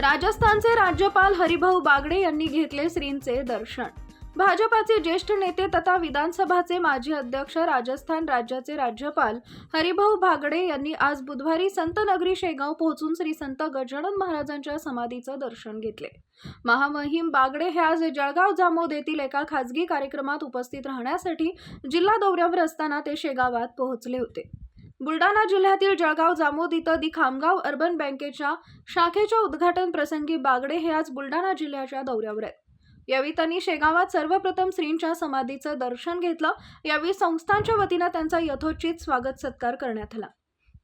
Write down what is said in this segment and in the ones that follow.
राजस्थानचे राज्यपाल हरिभाऊ बागडे यांनी घेतले श्रींचे दर्शन. भाजपाचे ज्येष्ठ नेते तथा विधानसभाचे माजी अध्यक्ष राजस्थान राज्याचे राज्यपाल हरिभाऊ भागडे यांनी आज बुधवारी संतनगरी शेगाव पोहोचून श्री संत गजानन महाराजांच्या समाधीचं दर्शन घेतले. महामहिम बागडे हे आज जळगाव जामोद येथील एका खासगी कार्यक्रमात उपस्थित राहण्यासाठी जिल्हा दौऱ्यावर असताना ते शेगावात पोहोचले होते. बुलढाणा जिल्ह्यातील जळगाव जामोद इथं दी खामगाव अर्बन बँकेच्या शाखेच्या उद्घाटन प्रसंगी बागडे हे आज बुलढाणा जिल्ह्याच्या दौऱ्यावर आहेत. यावेळी त्यांनी शेगावात सर्वप्रथम श्रींच्या समाधीचं दर्शन घेतलं. यावेळी संस्थांच्या वतीनं त्यांचा यथोचित स्वागत सत्कार करण्यात आला.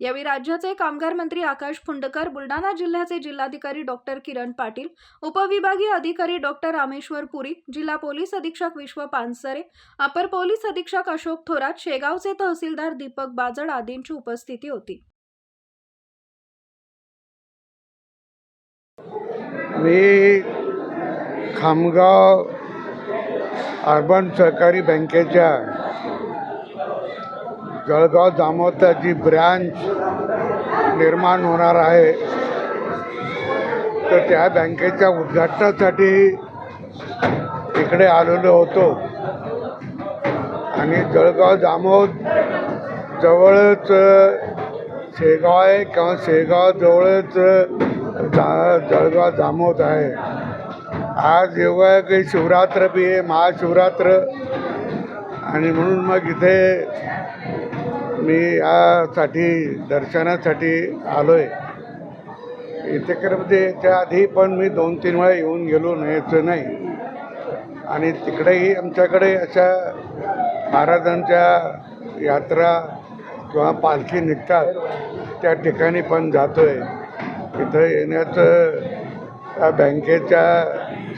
यावेळी राज्याचे कामगार मंत्री आकाश फुंडकर बुलढाणा जिल्ह्याचे जिल्हाधिकारी डॉक्टर किरण पाटील उपविभागीय अधिकारी डॉक्टर रामेश्वर पुरी जिल्हा पोलीस अधीक्षक विश्व पानसरे अपर पोलीस अधीक्षक अशोक थोरात शेगावचे तहसीलदार दीपक बाजड आदींची उपस्थिती होती. मी खामगाव अर्बन सहकारी बँकेच्या जळगाव जामोदला जी ब्रँच निर्माण होणार आहे. तर त्या बँकेच्या उद्घाटनासाठी इकडे आलेलो होतो. आणि जळगाव जामोद जवळच शेगाव आहे किंवा शेगाव जवळच जा जळगाव जामोद आहे. आज योगा काही शिवरात्र बी आहे महाशिवरात्र. आणि म्हणून मग इथे मी यासाठी दर्शनासाठी आलो आहे इथे म्हणजे त्या आधी पण मी दोन तीन वेळा येऊन गेलो नाहीचं नाही. आणि तिकडेही आमच्याकडे अशा महाराजांच्या यात्रा किंवा पालखी निघतात त्या ठिकाणी पण जातो आहे इथं येण्याचं त्या बँकेच्या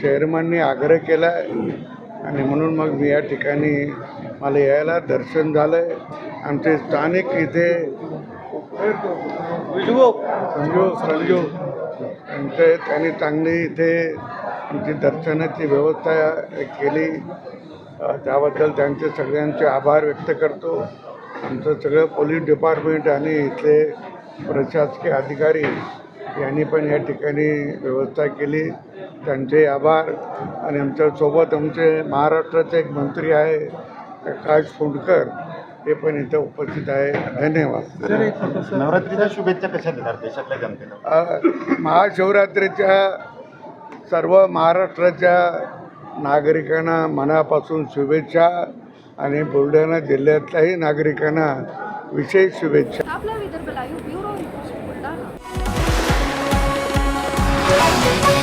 चेअरमननी आग्रह केला आहे आणि म्हणून मग मी या ठिकाणी मला यायला दर्शन झालं आहे आमचे स्थानिक इथे संजू संजू त्यांचे त्यांनी चांगली इथे आमची दर्शनाची व्यवस्था केली. त्याबद्दल त्यांचे सगळ्यांचे आभार व्यक्त करतो. आमचं सगळं पोलीस डिपार्टमेंट आणि इथले प्रशासकीय अधिकारी यांनी पण या ठिकाणी व्यवस्था केली. त्यांचे आभार. आणि आमच्यासोबत आमचे महाराष्ट्राचे एक मंत्री आहे प्रकाश फुंडकर ते पण इथं उपस्थित आहे. धन्यवाद. नवरात्रीच्या शुभेच्छा कशा देणार देशातल्या जनतेला? अ, महाशिवरात्रीच्या सर्व महाराष्ट्राच्या नागरिकांना मनापासून शुभेच्छा आणि बुलढाणा जिल्ह्यातल्याही नागरिकांना विशेष शुभेच्छा. आपला Vidarbha live bureau report Thank you.